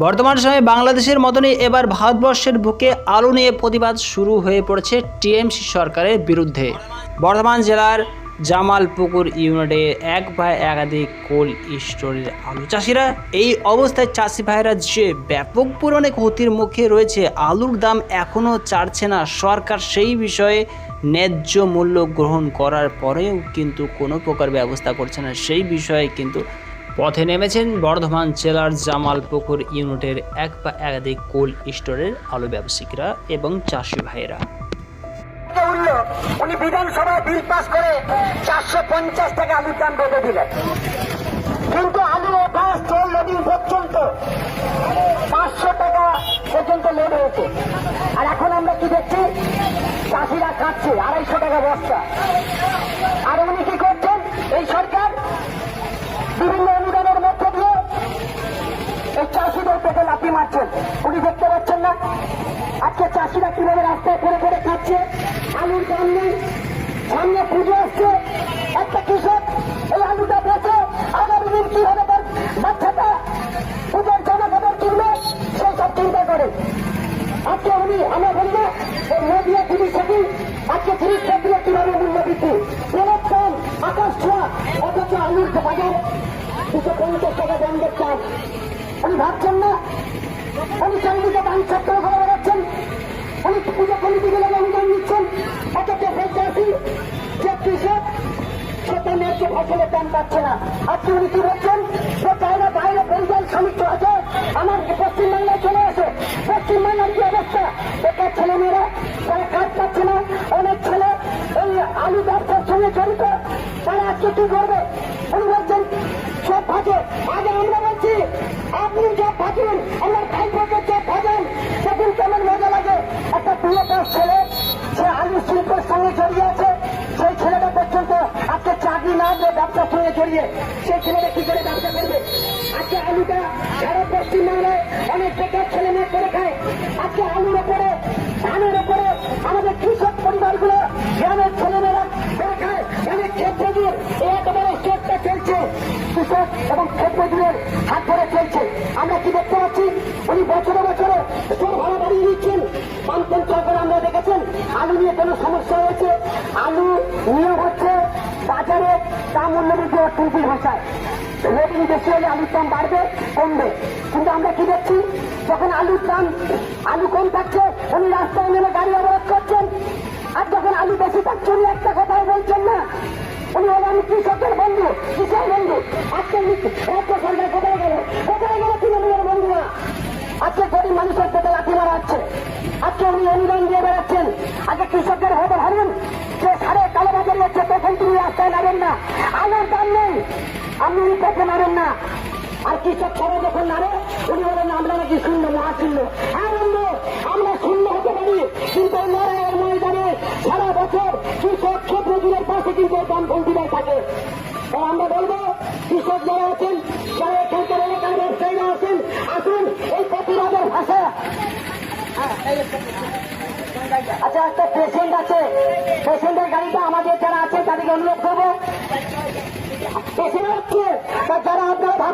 বর্তমান সময়ে বাংলাদেশের মতনই এবার ভারতবর্ষের বুকে আলু নিয়ে প্রতিবাদ শুরু হয়ে পড়েছে টিএমসি সরকারের বিরুদ্ধে। বর্ধমান জেলার জামালপুকুর ইউনিটে এক বা একাধিক কোল্ড স্টোরের আলু চাষিরা এই অবস্থায় চাষি ভাইরা যে ব্যাপক পরিমাণে ক্ষতির মুখে রয়েছে, আলুর দাম এখনও ছাড়ছে না। সরকার সেই বিষয়ে ন্যায্য মূল্য গ্রহণ করার পরেও কিন্তু কোনো প্রকার ব্যবস্থা করছে না। সেই বিষয়ে কিন্তু পথে নেমেছেন বর্ধমান জেলার জামালপুকুর ইউনিটের এক বা একাধিক কোল্ড স্টোরের আলু ব্যবসায়িকরা এবং চাষি ভাইয়েরা। উনি বিধানসভায় বিল পাস করে চারশো পঞ্চাশ টাকা আলুর দাম বেঁধে দিলেন। কিন্তু আলু চলল দিন পর্যন্ত পাঁচশো টাকা পর্যন্ত লোড হয়েছে। আর এখন আমরা কি দেখছি? চাষিরা খাচ্ছে আড়াইশো টাকা বস্তা। আর উনি কি করছেন? এই সরকার বিভিন্ন মারছেন। উনি দেখতে পাচ্ছেন না। আজকে চাষিরা কীভাবে রাস্তায় পড়ে পড়ে খাচ্ছে, আলুর দাম নেই, সামনে পুজো আসছে। একটা কৃষক এই আলুটা বেচে আগামী দিন কি হবে তার বাচ্চাটা? পুজোর কাপড় কিনবে সেই সব চিন্তা করে। আজকে উনি, আমরা বলব এই নদিয়া তিরিশ সেটি, আজকে তিরিশ সেটিও কীভাবে মূল্য বৃদ্ধি? তেলের দাম আকাশ ছোঁয়া, অথচ আলুর বাজার। দুশো পঞ্চাশ টাকা বন্ধের চাল উনি ভাবছেন না। উনি চারিদিকে দান ছাত্র ঘরে বেড়াচ্ছেন। উনি পুজো কমিটিগুলো অনুদান নিচ্ছেন অথচ চাষি যে কৃষক, সে তার ন্যায্য ফসলের দাম পাচ্ছে না। আজকে উনি কি বলছেন? যে বাইরে বাইরে পরিযায়ী শ্রমিক তো আছে। আমার পশ্চিমবাংলায় চলে আসে। পশ্চিমবাংলার কি অবস্থা? বেকার ছেলেমেয়েরা, তারা কাজ পাচ্ছে না। অনেক ছেলে এই আলু ব্যবসার সঙ্গে জড়িত। তারা আজকে কি করবে? উনি বলছেন, সব ফাঁকে আগে আমরা বলছি জড়িয়ে আছে সেই ছেলেটা পর্যন্ত আজকে চাকরি না দিয়ে ব্যবসার সঙ্গে জড়িয়ে সেই ছেলেটা কি করে ব্যবসা করবে? আজকে আলুটা সারা পশ্চিমবাংলায় অনেক বেকার ছেলে মেয়ে করে খায়। আজকে আলুর ওপরে, ধানের ওপরে আমাদের কৃষক কোনো সমস্যা হয়েছে? আলু নিয়োগ হচ্ছে বাজারে দাম মূল্য বৃদ্ধি টুপির ভাষায়। লোডিং বেশি হলে আলুর দাম বাড়বে, কমবে। কিন্তু আমরা কি দেখছি? যখন আলুর দাম, আলু কম থাকছে, উনি রাস্তায় নেমে গাড়ি অবরোধ করছেন। আর যখন আলু বেশি থাকছে, উনি একটা কথাও বলছেন না। উনি হলো আমি কৃষকের বন্ধু কিসের বন্ধু। আজকে রাজ্য সরকার কোথায় গেল? কোথায় গেল তৃণমূলের বন্ধুরা? আজকে গরিব মানুষের পেটে লাঠি মারা হচ্ছে। আজকে উনি অনুদান দিয়ে বেড়াচ্ছেন। না দাম নেই। আপনি উনি পেটে নামেন না। আর কৃষক সবাই যখন নামে উনি বলেন, আমরা নাকি শূন্য, মহাশূন্য। হ্যাঁ বন্ধু, আমরা শূন্য হতে পারি, কিন্তু লড়াইয়ের ময়দানে সারা বছর কৃষক ক্ষেত্রগুলোর পাশে কিন্তু এই বামপন্থীরাই থাকে। তাই আমরা বলব, কৃষক যারা আছেন, যারা এখানকার এলাকার ব্যবসায়ীরা আছেন, আসুন, এই প্রতিবাদের ভাষা। আচ্ছা একটা পেশেন্ট আছে। পেশেন্টের গাড়িটা আমাদের যারা আছে, তাদেরকে অনুরোধ করব। পেশেন্ট হচ্ছে তার